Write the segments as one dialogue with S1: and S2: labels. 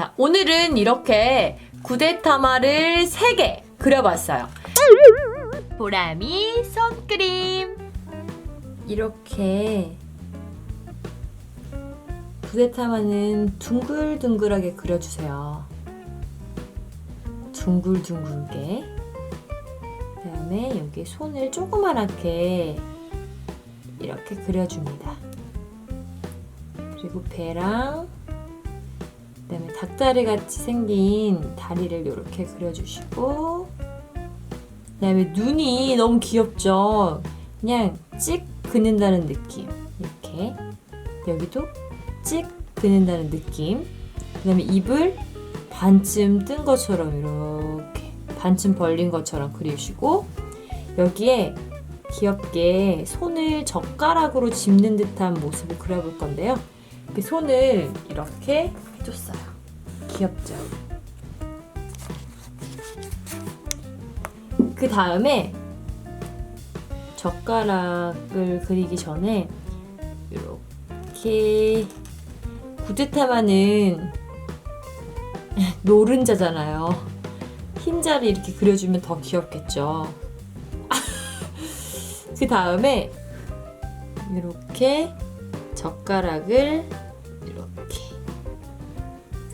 S1: 자, 오늘은 이렇게 구데타마를 3개 그려봤어요. 보람이 선크림. 이렇게 구데타마는 둥글둥글하게 그려주세요. 둥글둥글게. 그 다음에 여기 손을 조그만하게 이렇게 그려줍니다. 그리고 배랑 닭다리 같이 생긴 다리를 이렇게 그려주시고 그 다음에 눈이 너무 귀엽죠. 그냥 찍 그는다는 느낌 이렇게 여기도 찍 그는다는 느낌. 그 다음에 입을 반쯤 뜬 것처럼 이렇게 반쯤 벌린 것처럼 그리시고 여기에 귀엽게 손을 젓가락으로 짚는 듯한 모습을 그려볼 건데요. 그 손을 이렇게 해줬어요. 귀엽죠? 그 다음에 젓가락을 그리기 전에 이렇게 구데타마는 노른자잖아요. 흰자를 이렇게 그려주면 더 귀엽겠죠. 그 다음에 이렇게 젓가락을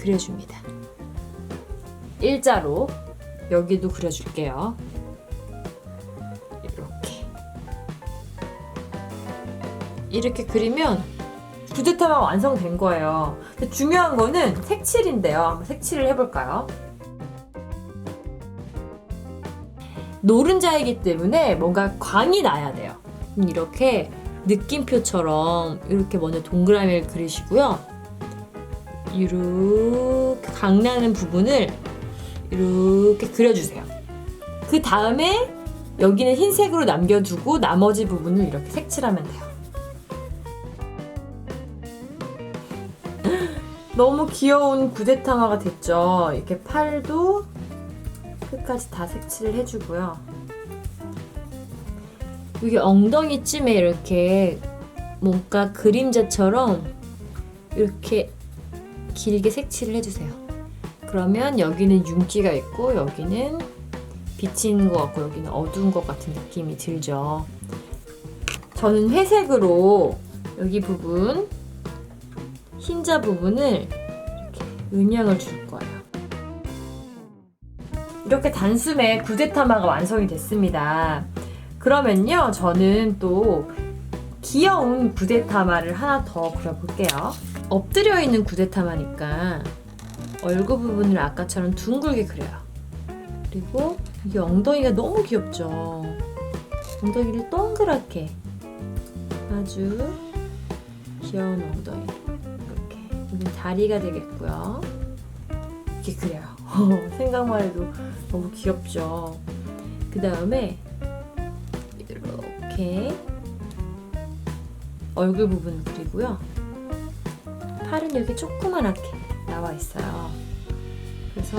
S1: 그려줍니다. 일자로 여기도 그려줄게요. 이렇게 이렇게 그리면 구데타마 완성된 거예요. 근데 중요한 거는 색칠인데요. 한번 색칠을 해볼까요? 노른자이기 때문에 뭔가 광이 나야 돼요. 음, 이렇게 느낌표처럼 이렇게 먼저 동그라미를 그리시고요. 이렇게 강나는 부분을 이렇게 그려주세요. 그 다음에 여기는 흰색으로 남겨두고 나머지 부분을 이렇게 색칠하면 돼요. 너무 귀여운 구데타마가 됐죠. 이렇게 팔도 끝까지 다 색칠을 해주고요. 여기 엉덩이쯤에 이렇게 뭔가 그림자처럼 이렇게 길게 색칠을 해주세요. 그러면 여기는 윤기가 있고 여기는 있는 것 같고 여기는 어두운 것 같은 느낌이 들죠. 저는 회색으로 여기 부분 흰자 부분을 이렇게 음영을 줄 거예요. 이렇게 단숨에 구데타마가 완성이 됐습니다. 그러면요, 저는 또 귀여운 구데타마를 하나 더 그려볼게요. 엎드려 있는 구데타마니까 얼굴 부분을 아까처럼 둥글게 그려요. 그리고 이 엉덩이가 너무 귀엽죠. 엉덩이를 동그랗게 아주 귀여운 엉덩이 이렇게 여기 다리가 되겠고요. 이렇게 그려요. 생각만 해도 너무 귀엽죠. 그 다음에 이렇게 얼굴 부분 그리고요. 팔은 여기 조그만하게 나와 있어요. 그래서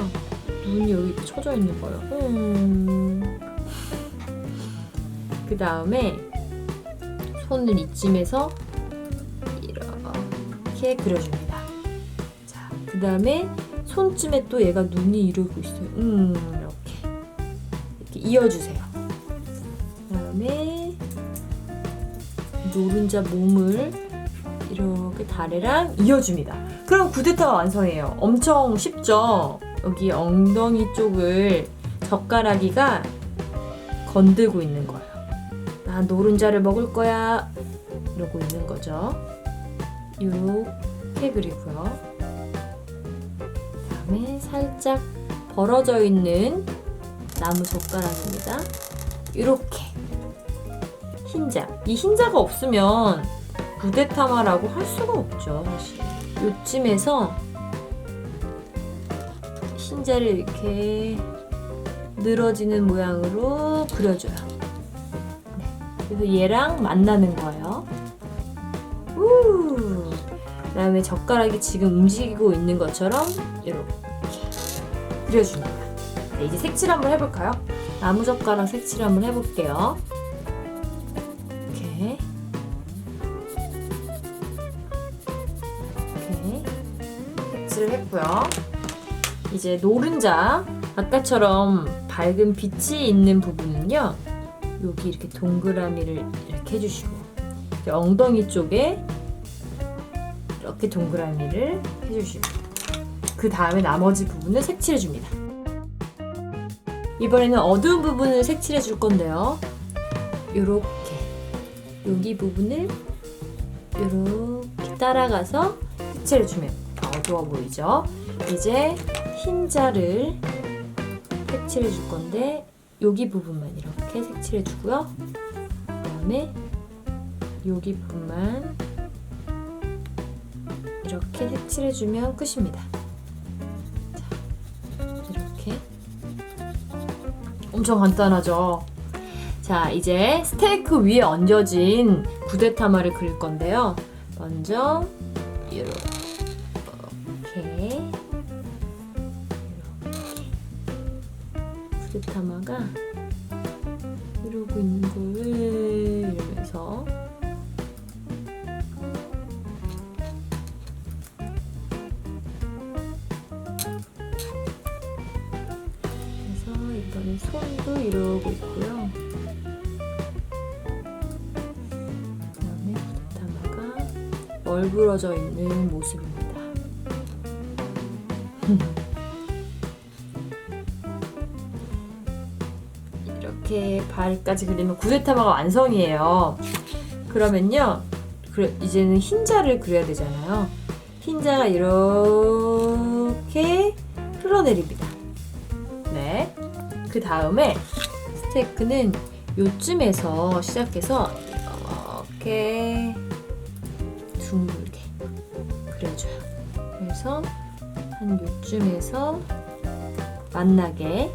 S1: 눈이 여기 쳐져 있는 거예요. 음. 그 다음에 손을 이쯤에서 이렇게 그려줍니다. 자, 그 다음에 손쯤에 또 얘가 눈이 이러고 있어요. 음, 이렇게. 이렇게 이어주세요. 노른자 몸을 이렇게 다리랑 이어줍니다. 그럼 구데타가 완성이에요. 엄청 쉽죠? 여기 엉덩이 쪽을 젓가락이가 건들고 있는 거예요. 나 노른자를 먹을 거야. 이러고 있는 거죠. 이렇게 그리고요. 그다음에 살짝 벌어져 있는 나무 젓가락입니다. 이렇게 흰자. 이 흰자가 없으면 부데타마라고 할 수가 없죠, 사실. 요쯤에서 흰자를 이렇게 늘어지는 모양으로 그려줘요. 네. 그래서 얘랑 만나는 거예요. 우. 그 다음에 젓가락이 지금 움직이고 있는 것처럼 이렇게 그려줍니다. 네, 이제 색칠 한번 해볼까요? 나무 젓가락 색칠 한번 해볼게요. 이렇게 색칠을 했고요. 이제 노른자 아까처럼 밝은 빛이 있는 부분은요 여기 이렇게 동그라미를 이렇게 해주시고 이렇게 엉덩이 쪽에 이렇게 동그라미를 해주시고 그 다음에 나머지 부분을 색칠해 줍니다. 이번에는 어두운 부분을 색칠해 줄 건데요. 요렇게 여기 부분을 요렇게 따라가서 색칠해 주면 더 어두워 보이죠? 이제 흰자를 색칠해 줄 건데 여기 부분만 이렇게 색칠해 주고요. 그다음에 여기 부분만 이렇게 색칠해 주면 끝입니다. 자, 이렇게 엄청 간단하죠. 자, 이제 스테이크 위에 얹어진 구데타마를 그릴 건데요. 먼저 이렇게 구데타마가 이러고 있는 걸 이러면서 그래서 이번에 손도 이러고 있고요. 그다음에 구데타마가 얼그러져 있는 모습입니다. 이렇게 발까지 그리면 구데타마가 완성이에요. 그러면요, 그래, 이제는 흰자를 그려야 되잖아요. 흰자가 이렇게 흘러내립니다. 네. 그 다음에 스테이크는 요쯤에서 시작해서 이렇게 둥글게 그려줘요. 그래서 한 요쯤에서 만나게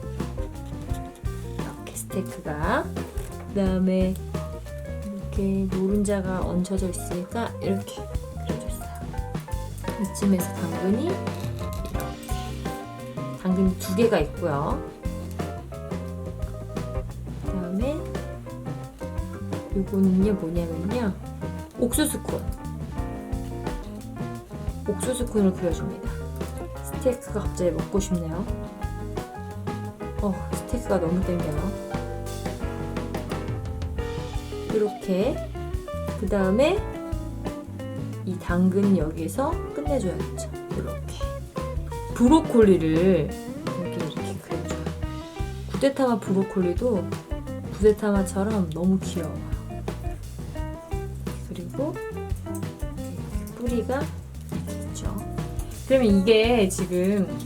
S1: 스테이크가 그 다음에 이렇게 노른자가 얹혀져 있으니까 이렇게 그려줬어요. 이쯤에서 당근이 당근이 두 개가 있고요. 그 다음에 요거는요 뭐냐면요 옥수수콘 옥수수콘을 그려줍니다. 스테이크가 갑자기 먹고 싶네요. 어 스테이크가 너무 땡겨요. 이렇게 그 다음에 이 당근 여기에서 끝내줘야겠죠. 이렇게 브로콜리를 여기 이렇게 그려줘요. 구데타마 브로콜리도 구데타마처럼 너무 귀여워요. 그리고 뿌리가 이렇게 있죠. 그러면 이게 지금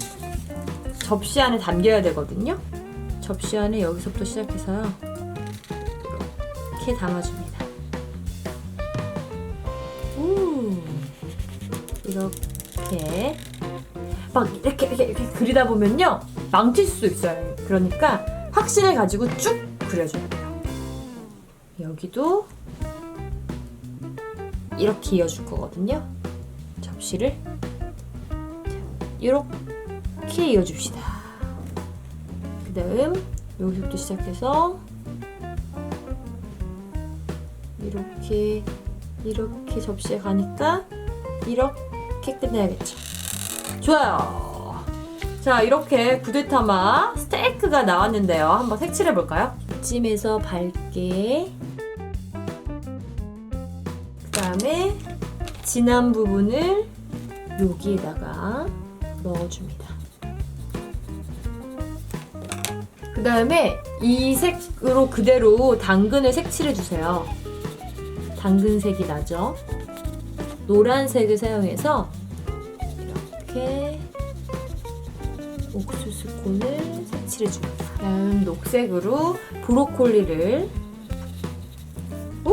S1: 접시 안에 담겨야 되거든요. 접시 안에 여기서부터 시작해서요. 이렇게 담아줍니다. 우 이렇게 막 이렇게, 이렇게 이렇게 그리다 보면요 망칠 수 있어요. 그러니까 확신을 가지고 쭉 돼요. 여기도 이렇게 이어줄 거거든요. 접시를 이렇게 이어줍시다. 그 다음 여기서부터 시작해서 이렇게 이렇게 접시에 가니까 이렇게 끝내야겠죠. 좋아요. 자 이렇게 구데타마 스테이크가 나왔는데요. 한번 색칠해 볼까요? 이쯤에서 밝게 그 다음에 진한 부분을 여기에다가 넣어줍니다. 그 다음에 이 색으로 그대로 당근을 색칠해 주세요. 당근색이 나죠? 노란색을 사용해서 이렇게 옥수수콘을 색칠해 줍니다. 다음 녹색으로 브로콜리를 오!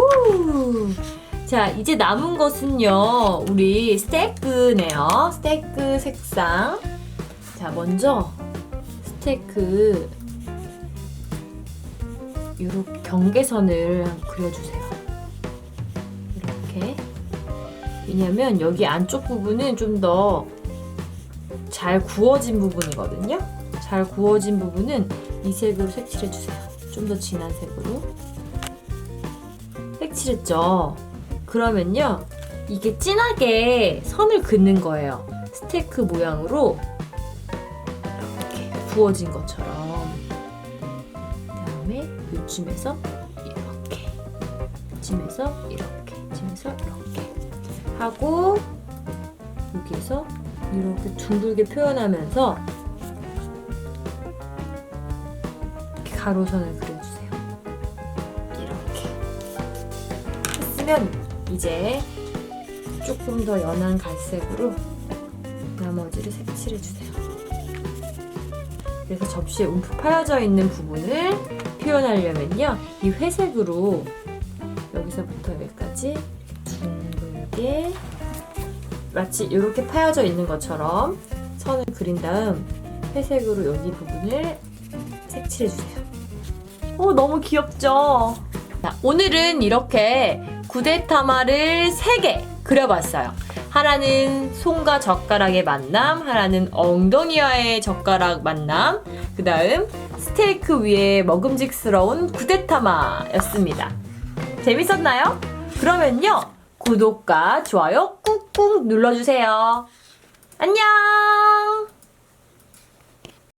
S1: 자, 이제 남은 것은요. 우리 스테이크네요. 스테이크 색상. 자, 먼저 스테이크 요렇게 경계선을 그려주세요. 왜냐면 여기 안쪽 부분은 좀 더 잘 구워진 부분이거든요. 잘 구워진 부분은 이 색으로 색칠해 주세요. 좀 더 진한 색으로. 색칠했죠? 그러면요. 이게 진하게 선을 긋는 거예요. 스테이크 모양으로 구워진 것처럼 그다음에 요쯤에서 이렇게 요쯤에서 이렇게 요쯤에서 이렇게 하고 여기에서 이렇게 둥글게 표현하면서 이렇게 가로선을 그려주세요. 이렇게 했으면 이제 조금 더 연한 갈색으로 나머지를 색칠해 주세요. 그래서 접시에 움푹 파여져 있는 부분을 표현하려면요, 이 회색으로 여기서부터 여기까지 둥글게 마치 이렇게 파여져 있는 것처럼 선을 그린 다음 회색으로 여기 부분을 색칠해 주세요. 오, 너무 귀엽죠? 자, 오늘은 이렇게 구데타마를 3개 그려봤어요. 하나는 손과 젓가락의 만남, 하나는 엉덩이와의 젓가락 만남, 그 다음 스테이크 위에 먹음직스러운 구데타마였습니다. 재밌었나요? 그러면요, 구독과 좋아요 꾹꾹 눌러주세요. 안녕!